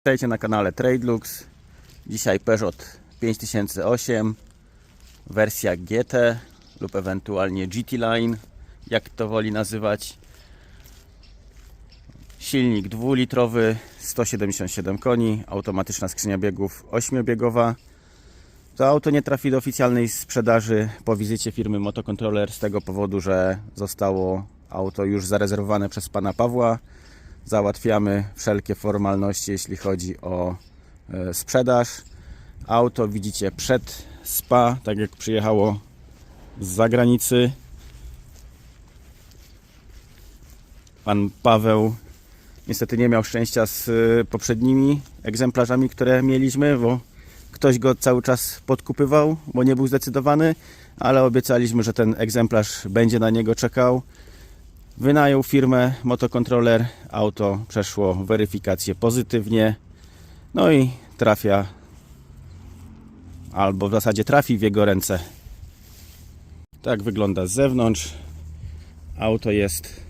Witajcie na kanale Tradelux. Dzisiaj Peugeot 5008 wersja GT lub ewentualnie GT Line, jak to woli nazywać. Silnik dwulitrowy, 177 koni, automatyczna skrzynia biegów 8-biegowa. To auto nie trafi do oficjalnej sprzedaży po wizycie firmy Motocontroller z tego powodu, że zostało auto już zarezerwowane przez pana Pawła załatwiamy wszelkie formalności, jeśli chodzi o e, sprzedaż. Auto widzicie przed SPA, tak jak przyjechało z zagranicy. Pan Paweł niestety nie miał szczęścia z e, poprzednimi egzemplarzami, które mieliśmy, bo ktoś go cały czas podkupywał, bo nie był zdecydowany, ale obiecaliśmy, że ten egzemplarz będzie na niego czekał. Wynajął firmę Motocontroller, auto przeszło weryfikację pozytywnie, no i trafia, albo w zasadzie trafi w jego ręce. Tak wygląda z zewnątrz. Auto jest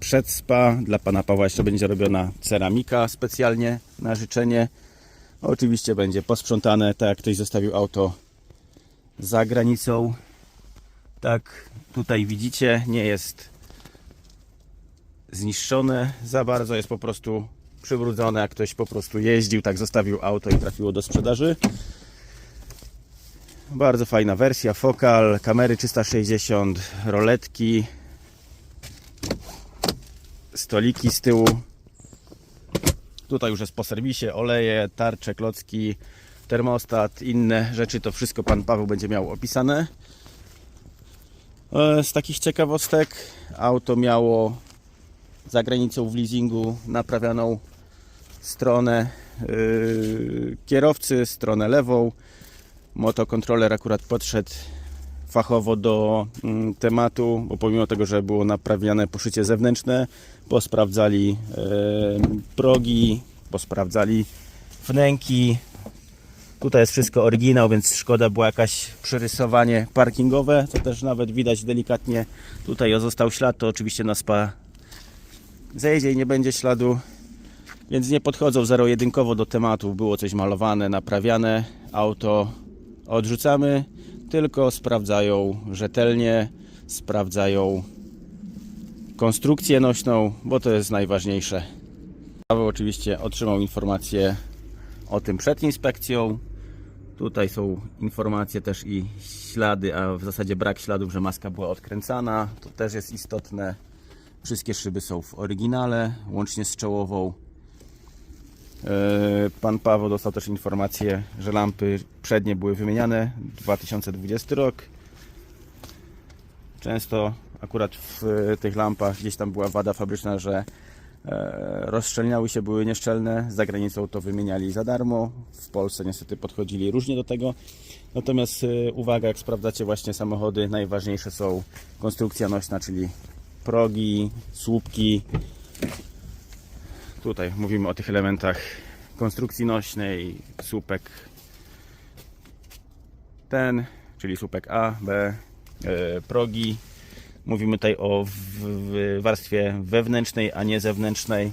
przed spa. Dla pana Pawła jeszcze będzie robiona ceramika specjalnie na życzenie. Oczywiście będzie posprzątane, tak jak ktoś zostawił auto za granicą. Tak tutaj widzicie, nie jest zniszczone za bardzo, jest po prostu przybrudzone, jak ktoś po prostu jeździł, tak zostawił auto i trafiło do sprzedaży. Bardzo fajna wersja, fokal, kamery 360, roletki, stoliki z tyłu. Tutaj już jest po serwisie, oleje, tarcze, klocki, termostat, inne rzeczy, to wszystko Pan Paweł będzie miał opisane. E, Z takich ciekawostek auto miało za granicą w leasingu naprawianą stronę yy, kierowcy, stronę lewą. Motokontroler akurat podszedł fachowo do mm, tematu, bo pomimo tego, że było naprawiane poszycie zewnętrzne, posprawdzali yy, progi, posprawdzali wnęki. Tutaj jest wszystko oryginał, więc szkoda było jakaś przerysowanie parkingowe, co też nawet widać delikatnie. Tutaj został ślad, to oczywiście na spa zejdzie i nie będzie śladu, więc nie podchodzą zero-jedynkowo do tematu. Było coś malowane, naprawiane, auto odrzucamy, tylko sprawdzają rzetelnie, sprawdzają konstrukcję nośną, bo to jest najważniejsze. Paweł oczywiście otrzymał informację o tym przed inspekcją. Tutaj są informacje też i ślady, a w zasadzie brak śladów, że maska była odkręcana. To też jest istotne. Wszystkie szyby są w oryginale, łącznie z czołową. E, Pan Paweł dostał też informację, że lampy przednie były wymieniane 2020 rok. Często akurat w e, tych lampach gdzieś tam była wada fabryczna, że e, rozszczelniały się, były nieszczelne. Za granicą to wymieniali za darmo. W Polsce niestety podchodzili różnie do tego. Natomiast uwaga, jak sprawdzacie właśnie samochody, najważniejsze są konstrukcja nośna, czyli progi, słupki. Tutaj mówimy o tych elementach konstrukcji nośnej, słupek ten, czyli słupek A, B, e, progi. Mówimy tutaj o warstwie wewnętrznej, a nie zewnętrznej.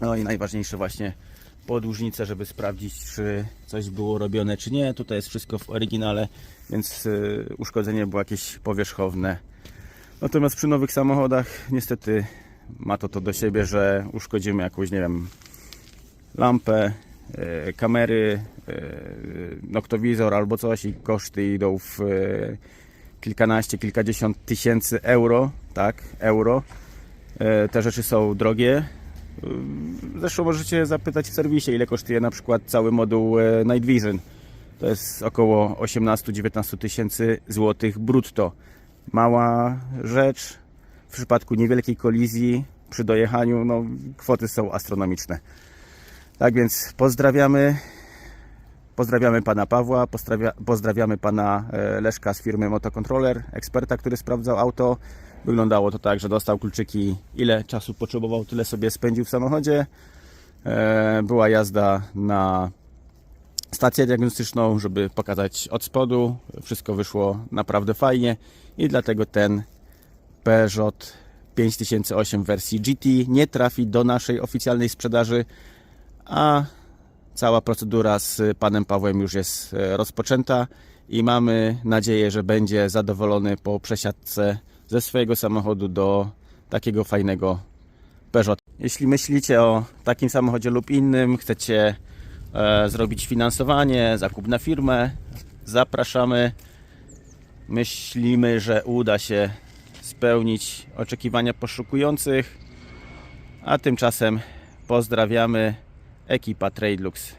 No i najważniejsze właśnie podłużnice, żeby sprawdzić, czy coś było robione, czy nie. Tutaj jest wszystko w oryginale, więc y, uszkodzenie było jakieś powierzchowne. Natomiast przy nowych samochodach niestety ma to to do siebie, że uszkodzimy jakąś, nie wiem, lampę, e, kamery, e, noktowizor albo coś i koszty idą w e, kilkanaście, kilkadziesiąt tysięcy euro, tak, euro. E, Te rzeczy są drogie. Zresztą możecie zapytać w serwisie, ile kosztuje na przykład cały moduł Night Vision. To jest około 18-19 tysięcy złotych brutto. Mała rzecz. W przypadku niewielkiej kolizji przy dojechaniu, no, kwoty są astronomiczne. Tak więc pozdrawiamy. Pozdrawiamy pana Pawła, pozdrawia, pozdrawiamy pana e, Leszka z firmy Motocontroller, eksperta, który sprawdzał auto. Wyglądało to tak, że dostał kluczyki, ile czasu potrzebował, tyle sobie spędził w samochodzie. E, Była jazda na stację diagnostyczną, żeby pokazać od spodu. Wszystko wyszło naprawdę fajnie i dlatego ten Peugeot 5008 w wersji GT nie trafi do naszej oficjalnej sprzedaży. a cała procedura z panem Pawłem już jest e, rozpoczęta i mamy nadzieję, że będzie zadowolony po przesiadce ze swojego samochodu do takiego fajnego Peugeot. Jeśli myślicie o takim samochodzie lub innym, chcecie zrobić finansowanie, zakup na firmę, zapraszamy. Myślimy, że uda się spełnić oczekiwania poszukujących. A tymczasem pozdrawiamy ekipa Tradelux.